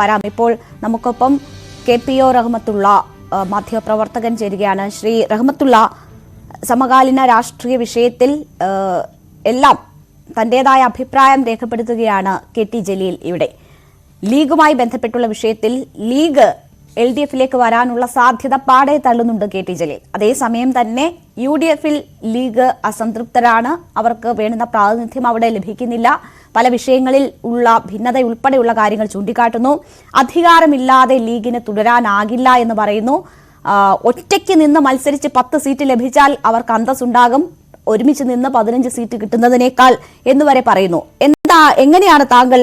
വരാം. ഇപ്പോൾ നമുക്കൊപ്പം കെ പി ഒ റഹ്മത്തുള്ള മാധ്യമപ്രവർത്തകൻ ചേരുകയാണ്. ശ്രീ റഹ്മത്തുള്ള സമകാലീന രാഷ്ട്രീയ വിഷയത്തിൽ എല്ലാം തന്റേതായ അഭിപ്രായം രേഖപ്പെടുത്തുകയാണ് കെ ടി ജലീൽ ഇവിടെ. ലീഗുമായി ബന്ധപ്പെട്ടുള്ള വിഷയത്തിൽ ലീഗ് എൽ ഡി എഫിലേക്ക് വരാനുള്ള സാധ്യത പാടെ തള്ളുന്നുണ്ട് കെ ടി ജലീൽ. അതേസമയം തന്നെ യു ഡി എഫിൽ ലീഗ് അസംതൃപ്തരാണ്. അവർക്ക് വേണ്ടുന്ന പ്രാതിനിധ്യം അവിടെ ലഭിക്കുന്നില്ല. പല വിഷയങ്ങളിൽ ഉള്ള ഭിന്നത ഉൾപ്പെടെയുള്ള കാര്യങ്ങൾ ചൂണ്ടിക്കാട്ടുന്നു. അധികാരമില്ലാതെ ലീഗിന് തുടരാനാകില്ല എന്ന് പറയുന്നു. ഒറ്റയ്ക്ക് നിന്ന് മത്സരിച്ച് പത്ത് സീറ്റ് ലഭിച്ചാൽ അവർക്ക് അന്തസ്സുണ്ടാകും. ഒരുമിച്ച് നിന്ന് പതിനഞ്ച് സീറ്റ് കിട്ടുന്നതിനേക്കാൾ എന്നുവരെ പറയുന്നു. എന്താ എങ്ങനെയാണ് താങ്കൾ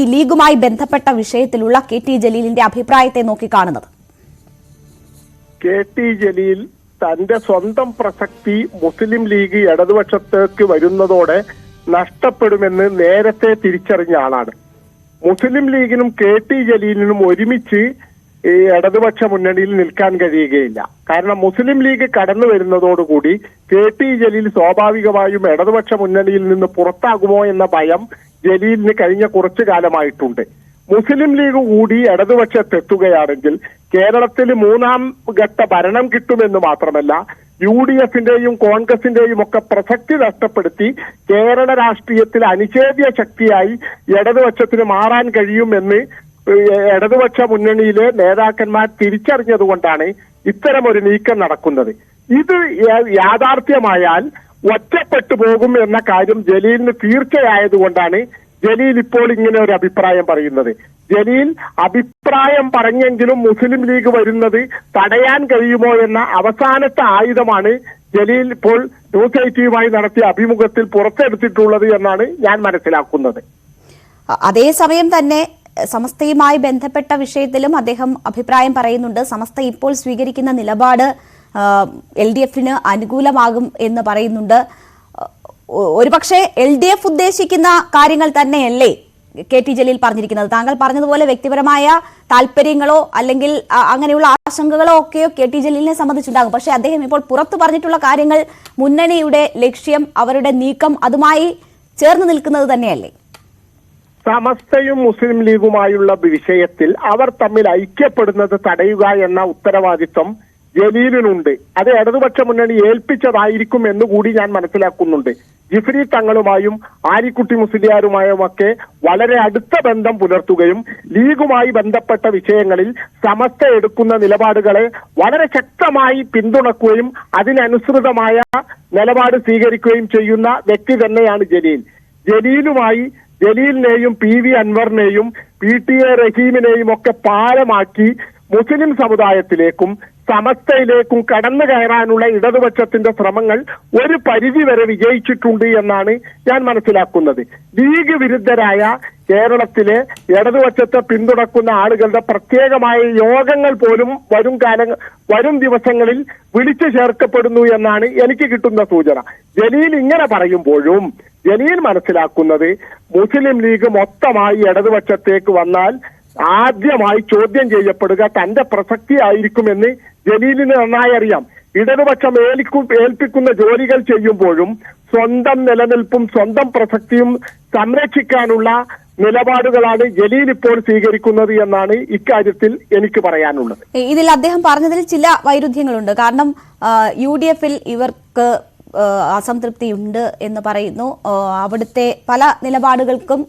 ഈ ലീഗുമായി ബന്ധപ്പെട്ട വിഷയത്തിലുള്ള കെ ടി ജലീലിന്റെ അഭിപ്രായത്തെ നോക്കിക്കാണുന്നത് കെ ടി ജലീൽ തന്റെ സ്വന്തം പ്രസക്തി മുസ്ലിം ലീഗ് ഇടതുപക്ഷത്തേക്ക് വരുന്നതോടെ നഷ്ടപ്പെടുമെന്ന് നേരത്തെ തിരിച്ചറിഞ്ഞ ആളാണ്. മുസ്ലിം ലീഗിനും കെ ടി ജലീലിനും ഒരുമിച്ച് ഈ ഇടതുപക്ഷ മുന്നണിയിൽ നിൽക്കാൻ കഴിയുകയില്ല. കാരണം മുസ്ലിം ലീഗ് കടന്നു വരുന്നതോടുകൂടി കെ ടി ജലീൽ സ്വാഭാവികമായും ഇടതുപക്ഷ മുന്നണിയിൽ നിന്ന് പുറത്താകുമോ എന്ന ഭയം ജലീലിന് കഴിഞ്ഞ കുറച്ചു കാലമായിട്ടുണ്ട്. മുസ്ലിം ലീഗ് കൂടി ഇടതുപക്ഷത്തെത്തുകയാണെങ്കിൽ കേരളത്തിൽ മൂന്നാം ഘട്ട ഭരണം കിട്ടുമെന്ന് മാത്രമല്ല യു ഡി എഫിന്റെയും കോൺഗ്രസിന്റെയും ഒക്കെ പ്രസക്തി നഷ്ടപ്പെടുത്തി കേരള രാഷ്ട്രീയത്തിൽ അനിഷേധ്യ ശക്തിയായി ഇടതുപക്ഷത്തിന് മാറാൻ കഴിയുമെന്ന് ഇടതുപക്ഷ മുന്നണിയിലെ നേതാക്കന്മാർ തിരിച്ചറിഞ്ഞതുകൊണ്ടാണ് ഇത്തരം ഒരു നീക്കം നടക്കുന്നത്. ഇത് യാഥാർത്ഥ്യമായാൽ ഒറ്റപ്പെട്ടു പോകും എന്ന കാര്യം ജലീലിന് തീർച്ചയായതുകൊണ്ടാണ് ജലീൽ ഇപ്പോൾ ഇങ്ങനെ ഒരു അഭിപ്രായം പറയുന്നത്. ജലീൽ അഭിപ്രായം പറഞ്ഞെങ്കിലും മുസ്ലിം ലീഗ് വരുന്നത് തടയാൻ കഴിയുമോ എന്ന അവസാനത്തെ ആയുധമാണ് ജലീൽ ഇപ്പോൾ ന്യൂസ് ഐറ്റിയുമായി നടത്തിയ അഭിമുഖത്തിൽ പുറത്തെടുത്തിട്ടുള്ളത് എന്നാണ് ഞാൻ മനസ്സിലാക്കുന്നത്. അതേസമയം തന്നെ സമസ്തയുമായി ബന്ധപ്പെട്ട വിഷയത്തിലും അദ്ദേഹം അഭിപ്രായം പറയുന്നുണ്ട്. സമസ്ത ഇപ്പോൾ സ്വീകരിക്കുന്ന നിലപാട് എൽ ഡി എഫിന് അനുകൂലമാകും എന്ന് പറയുന്നുണ്ട്. ഒരുപക്ഷെ എൽ ഡി എഫ് ഉദ്ദേശിക്കുന്ന കാര്യങ്ങൾ തന്നെയല്ലേ കെ ടി ജലീൽ പറഞ്ഞിരിക്കുന്നത്. താങ്കൾ പറഞ്ഞതുപോലെ വ്യക്തിപരമായ താല്പര്യങ്ങളോ അല്ലെങ്കിൽ അങ്ങനെയുള്ള ആശങ്കകളോ ഒക്കെയോ കെ ടി ജലീലിനെ സംബന്ധിച്ചുണ്ടാകും. പക്ഷേ അദ്ദേഹം ഇപ്പോൾ പുറത്തു പറഞ്ഞിട്ടുള്ള കാര്യങ്ങൾ മുന്നണിയുടെ ലക്ഷ്യം അവരുടെ നീക്കം അതുമായി ചേർന്ന് നിൽക്കുന്നത് തന്നെയല്ലേ? സമസ്തയും മുസ്ലിം ലീഗുമായുള്ള വിഷയത്തിൽ അവർ തമ്മിൽ ഐക്യപ്പെടുന്നത് തടയുക എന്ന ഉത്തരവാദിത്വം ജലീലിനുണ്ട്. അത് ഇടതുപക്ഷ മുന്നണി ഏൽപ്പിച്ചതായിരിക്കും എന്ന് കൂടി ഞാൻ മനസ്സിലാക്കുന്നുണ്ട്. ജിഫ്രി തങ്ങളുമായും ആരിക്കുട്ടി മുസ്ലിയാരുമായും ഒക്കെ വളരെ അടുത്ത ബന്ധം പുലർത്തുകയും ലീഗുമായി ബന്ധപ്പെട്ട വിഷയങ്ങളിൽ സമസ്ത എടുക്കുന്ന നിലപാടുകളെ വളരെ ശക്തമായി പിന്തുണക്കുകയും അതിനനുസൃതമായ നിലപാട് സ്വീകരിക്കുകയും ചെയ്യുന്ന വ്യക്തി തന്നെയാണ് ജലീൽ. ജലീലുമായി ജലീലിനെയും പി വി അൻവറിനെയും പി ടി എ റഹീമിനെയും ഒക്കെ പാലമാക്കി മുസ്ലിം സമുദായത്തിലേക്കും സമസ്തയിലേക്കും കടന്നു കയറാനുള്ള ഇടതുപക്ഷത്തിന്റെ ശ്രമങ്ങൾ ഒരു പരിധി വരെ വിജയിച്ചിട്ടുണ്ട് എന്നാണ് ഞാൻ മനസ്സിലാക്കുന്നത്. ലീഗ് വിരുദ്ധരായ കേരളത്തിലെ ഇടതുപക്ഷത്തെ പിന്തുണക്കുന്ന ആളുകളുടെ പ്രത്യേകമായ യോഗങ്ങൾ പോലും വരും കാല വരും ദിവസങ്ങളിൽ വിളിച്ചു ചേർക്കപ്പെടുന്നു എന്നാണ് എനിക്ക് കിട്ടുന്ന സൂചന. ജലീൽ ഇങ്ങനെ പറയുമ്പോഴും ജലീൽ മനസ്സിലാക്കുന്നത് മുസ്ലിം ലീഗ് മൊത്തമായി ഇടതുപക്ഷത്തേക്ക് വന്നാൽ ആദ്യമായി ചോദ്യം ചെയ്യപ്പെടുക തന്റെ പ്രസക്തി ആയിരിക്കുമെന്ന് ജലീലിന് നന്നായി അറിയാം. ഇടതുപക്ഷം ഏൽക്കും ഏൽപ്പിക്കുന്ന ജോലികൾ ചെയ്യുമ്പോഴും സ്വന്തം നിലനിൽപ്പും സ്വന്തം പ്രസക്തിയും സംരക്ഷിക്കാനുള്ള നിലപാടുകളാണ് ജലീൽ ഇപ്പോൾ സ്വീകരിക്കുന്നത് എന്നാണ് ഇക്കാര്യത്തിൽ എനിക്ക് പറയാനുള്ളത്. ഇതിൽ അദ്ദേഹം പറഞ്ഞതിൽ ചില വൈരുദ്ധ്യങ്ങളുണ്ട്. കാരണം യു ഡി എഫിൽ ഇവർക്ക് അസംതൃപ്തിയുണ്ട് എന്ന് പറയുന്നു. അവിടുത്തെ പല നിലപാടുകൾക്കും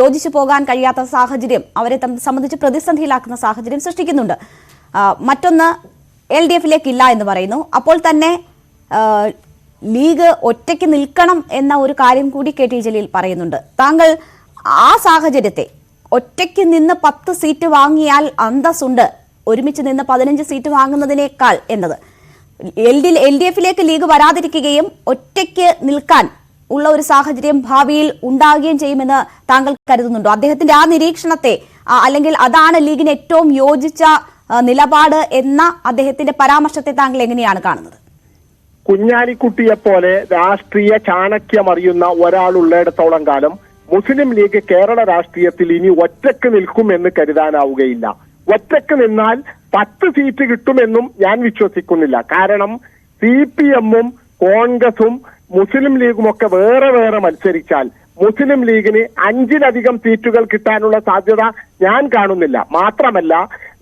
യോജിച്ചു പോകാൻ കഴിയാത്ത സാഹചര്യം അവരെ സംബന്ധിച്ച് പ്രതിസന്ധിയിലാക്കുന്ന സാഹചര്യം സൃഷ്ടിക്കുന്നുണ്ട്. മറ്റൊന്ന് എൽ ഡി എഫിലേക്ക് ഇല്ല എന്ന് പറയുന്നു. അപ്പോൾ തന്നെ ലീഗ് ഒറ്റയ്ക്ക് നിൽക്കണം എന്ന ഒരു കാര്യം കൂടി കെ ടി ജലീൽ പറയുന്നുണ്ട്. താങ്കൾ ആ സാഹചര്യത്തെ ഒറ്റയ്ക്ക് നിന്ന് പത്ത് സീറ്റ് വാങ്ങിയാൽ അന്തസ്സുണ്ട്. ഒരുമിച്ച് നിന്ന് പതിനഞ്ച് സീറ്റ് വാങ്ങുന്നതിനേക്കാൾ എന്നത്. എൽ ഡി എൽ ഡി എഫിലേക്ക് ലീഗ് വരാതിരിക്കുകയും ഒറ്റയ്ക്ക് നിൽക്കാൻ ഉള്ള ഒരു സാഹചര്യം ഭാവിയിൽ ഉണ്ടാകുകയും ചെയ്യുമെന്ന് താങ്കൾ കരുതുന്നുണ്ടോ. അദ്ദേഹത്തിന്റെ ആ നിരീക്ഷണത്തെ അല്ലെങ്കിൽ അതാണ് ലീഗിന് ഏറ്റവും യോജിച്ച നിലപാട് എന്ന അദ്ദേഹത്തിന്റെ പരാമർശത്തെ താങ്കൾ എങ്ങനെയാണ് കാണുന്നത്? കുഞ്ഞാലിക്കുട്ടിയെ പോലെ രാഷ്ട്രീയ ചാണക്യമറിയുന്ന ഒരാളുള്ളിടത്തോളം കാലം മുസ്ലിം ലീഗ് കേരള രാഷ്ട്രീയത്തിൽ ഇനി ഒറ്റയ്ക്ക് നിൽക്കുമെന്ന് കരുതാനാവുകയില്ല. ഒറ്റയ്ക്ക് നിന്നാൽ പത്ത് സീറ്റ് കിട്ടുമെന്നും ഞാൻ വിശ്വസിക്കുന്നില്ല. കാരണം സി പി എമ്മും കോൺഗ്രസും മുസ്ലിം ലീഗും ഒക്കെ വേറെ വേറെ മത്സരിച്ചാൽ മുസ്ലിം ലീഗിന് അഞ്ചിലധികം സീറ്റുകൾ കിട്ടാനുള്ള സാധ്യത ഞാൻ കാണുന്നില്ല. മാത്രമല്ല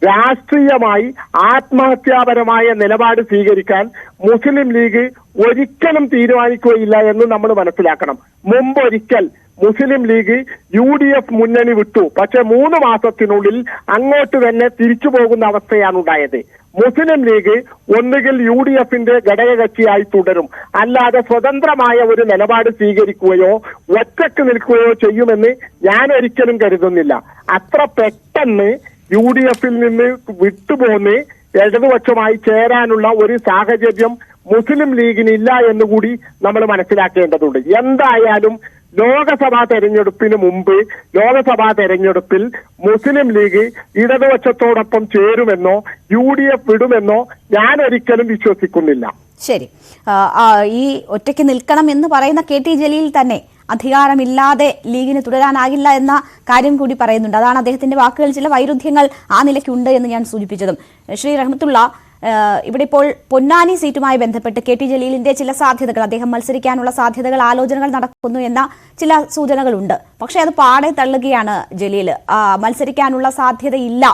രാഷ്ട്രീയമായി ആത്മഹത്യാപരമായ നിലപാട് സ്വീകരിക്കാൻ മുസ്ലിം ലീഗ് ഒരിക്കലും തീരുമാനിക്കുകയില്ല എന്ന് നമ്മൾ മനസ്സിലാക്കണം. മുമ്പൊരിക്കൽ Muslim League U D F മുന്നണി വിട്ടു. പക്ഷെ മൂന്ന് മാസത്തിനുള്ളിൽ അങ്ങോട്ട് തന്നെ തിരിച്ചു പോകുന്ന അവസ്ഥയാണ് ഉണ്ടായത്. മുസ്ലിം ലീഗ് ഒന്നുകിൽ യു ഡി എഫിന്റെ ഘടകകക്ഷിയായി തുടരും. അല്ലാതെ സ്വതന്ത്രമായ ഒരു നിലപാട് സ്വീകരിക്കുകയോ ഒറ്റയ്ക്ക് നിൽക്കുകയോ ചെയ്യുമെന്ന് ഞാൻ ഒരിക്കലും കരുതുന്നില്ല. അത്ര പെട്ടെന്ന് യു ഡി എഫിൽ നിന്ന് വിട്ടുപോന്ന് ഇടതുപക്ഷമായി ചേരാനുള്ള ഒരു സാഹചര്യം മുസ്ലിം ലീഗിനില്ല എന്നുകൂടി നമ്മൾ മനസ്സിലാക്കേണ്ടതുണ്ട്. എന്തായാലും ലോകസഭാ തെരഞ്ഞെടുപ്പിന് മുമ്പ് ലോകസഭാ തെരഞ്ഞെടുപ്പിൽ മുസ്ലിം ലീഗ് ഇടതുപക്ഷത്തോടൊപ്പം ചേരുമെന്നോ യു ഡി എഫ് വിടുമെന്നോ ഞാൻ ഒരിക്കലും വിശ്വസിക്കുന്നില്ല. ശരി. ഈ ഒറ്റയ്ക്ക് നിൽക്കണം എന്ന് പറയുന്ന കെ ടി ജലീൽ തന്നെ അധികാരമില്ലാതെ ലീഗിന് തുടരാനാകില്ല എന്ന കാര്യം കൂടി പറയുന്നുണ്ട്. അതാണ് അദ്ദേഹത്തിന്റെ വാക്കുകൾ ചില വൈരുദ്ധ്യങ്ങൾ ആ നിലയ്ക്കുണ്ട് എന്ന് ഞാൻ സൂചിപ്പിച്ചതും. ശ്രീ റഹ്മത്തുള്ള ഇവിടെ ഇപ്പോൾ പൊന്നാനി സീറ്റുമായി ബന്ധപ്പെട്ട് കെ ടി ജലീലിന്റെ ചില സാധ്യതകൾ അദ്ദേഹം മത്സരിക്കാനുള്ള സാധ്യതകൾ ആലോചനകൾ നടക്കുന്നു എന്ന ചില സൂചനകളുണ്ട്. പക്ഷേ അത് പാടെ തള്ളുകയാണ് ജലീൽ. മത്സരിക്കാനുള്ള സാധ്യതയില്ല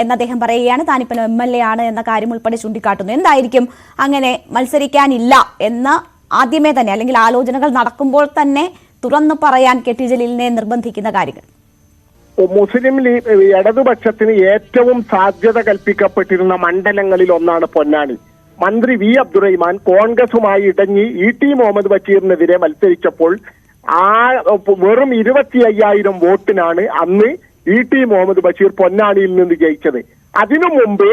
എന്ന് അദ്ദേഹം പറയുകയാണ്. താനിപ്പൻ എം എൽ എ ആണ് എന്ന കാര്യം ഉൾപ്പെടെ ചൂണ്ടിക്കാട്ടുന്നു. എന്തായിരിക്കും അങ്ങനെ മത്സരിക്കാനില്ല എന്ന് ആദ്യമേ തന്നെ അല്ലെങ്കിൽ ആലോചനകൾ നടക്കുമ്പോൾ തന്നെ തുറന്നു പറയാൻ കെ ടി ജലീലിനെ നിർബന്ധിക്കുന്ന കാര്യങ്ങൾ. മുസ്ലിം ലീഗ് ഇടതുപക്ഷത്തിന് ഏറ്റവും സാധ്യത കൽപ്പിക്കപ്പെട്ടിരുന്ന മണ്ഡലങ്ങളിൽ ഒന്നാണ് പൊന്നാനി. മന്ത്രി വി. അബ്ദുറഹിമാൻ കോൺഗ്രസുമായി ഇടഞ്ഞി ഇ. ടി. മുഹമ്മദ് ബഷീറിനെതിരെ മത്സരിച്ചപ്പോൾ ആ വെറും ഇരുപത്തി അയ്യായിരം വോട്ടിനാണ് അന്ന് ഇ. ടി. മുഹമ്മദ് ബഷീർ പൊന്നാനിയിൽ നിന്ന് ജയിച്ചത്. അതിനു മുമ്പ്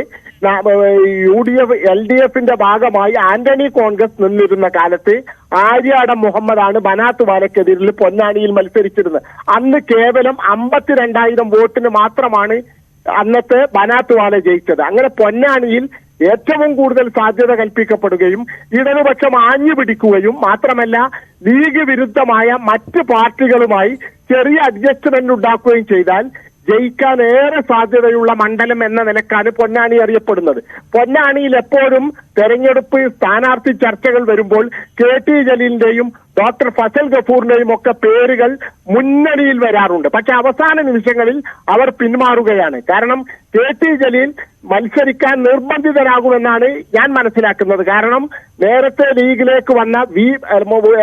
U. D. F L. D. എഫിന്റെ ഭാഗമായി ആന്റണി കോൺഗ്രസ് നിന്നിരുന്ന കാലത്ത് ആര്യാടം മുഹമ്മദാണ് ബനാത്ത് വാലക്കെതിരിൽ പൊന്നാനിയിൽ മത്സരിച്ചിരുന്നത്. അന്ന് കേവലം അമ്പത്തിരണ്ടായിരം വോട്ടിന് മാത്രമാണ് അന്നത്തെ ബനാത്ത് വാല ജയിച്ചത്. അങ്ങനെ പൊന്നാനിയിൽ ഏറ്റവും കൂടുതൽ സാധ്യത കൽപ്പിക്കപ്പെടുകയും ഇടതുപക്ഷം ആഞ്ഞു പിടിക്കുകയും മാത്രമല്ല ലീഗ് വിരുദ്ധമായ മറ്റ് പാർട്ടികളുമായി ചെറിയ അഡ്ജസ്റ്റ്മെന്റ് ഉണ്ടാക്കുകയും ചെയ്താൽ ജയിക്കാൻ ഏറെ സാധ്യതയുള്ള മണ്ഡലം എന്ന നിലക്കാണ് പൊന്നാനി അറിയപ്പെടുന്നത്. പൊന്നാനിയിൽ എപ്പോഴും തെരഞ്ഞെടുപ്പ് സ്ഥാനാർത്ഥി ചർച്ചകൾ വരുമ്പോൾ കെ ടി ജലീലിന്റെയും ഡോക്ടർ ഫസൽ ഗഫൂറിന്റെയും ഒക്കെ പേരുകൾ മുന്നണിയിൽ വരാറുണ്ട്. പക്ഷെ അവസാന നിമിഷങ്ങളിൽ അവർ പിന്മാറുകയാണ്. കാരണം കെ ടി ജലീൽ മത്സരിക്കാൻ നിർബന്ധിതരാകുമെന്നാണ് ഞാൻ മനസ്സിലാക്കുന്നത്. കാരണം നേരത്തെ ലീഗിലേക്ക് വന്ന വി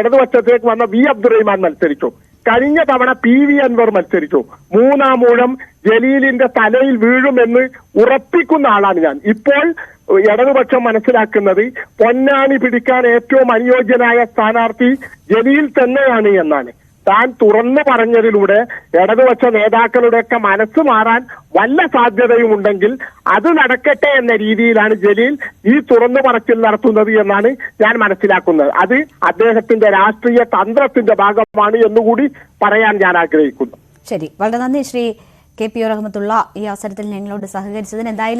ഇടതുപക്ഷത്തേക്ക് വന്ന വി അബ്ദുറഹിമാൻ മത്സരിച്ചു. കഴിഞ്ഞ തവണ പി വി അൻവർ മത്സരിച്ചു. മൂന്നാം മൂഴം ജലീലിന്റെ തലയിൽ വീഴുമെന്ന് ഉറപ്പിക്കുന്ന ആളാണ് ഞാൻ. ഇപ്പോൾ ഇടതുപക്ഷം മനസ്സിലാക്കുന്നത് പൊന്നാണി പിടിക്കാൻ ഏറ്റവും അനുയോജ്യനായ സ്ഥാനാർത്ഥി ജലീൽ തന്നെയാണ് എന്നാണ്. താൻ തുറന്നു പറഞ്ഞതിലൂടെ ഇടതുപക്ഷ നേതാക്കളുടെയൊക്കെ മനസ്സ് മാറാൻ വല്ല സാധ്യതയും ഉണ്ടെങ്കിൽ അത് നടക്കട്ടെ എന്ന രീതിയിലാണ് ജലീൽ ഈ തുറന്നു പറച്ചിൽ നടത്തുന്നത് എന്നാണ് ഞാൻ മനസ്സിലാക്കുന്നത്. അത് അദ്ദേഹത്തിന്റെ രാഷ്ട്രീയ തന്ത്രത്തിന്റെ ഭാഗമാണ് എന്നുകൂടി പറയാൻ ഞാൻ ആഗ്രഹിക്കുന്നു. ശരി. വളരെ നന്ദി Shri K P O Rahmathulla ഈ അവസരത്തിൽ ഞങ്ങളോട് സഹകരിച്ചതിന്. എന്തായാലും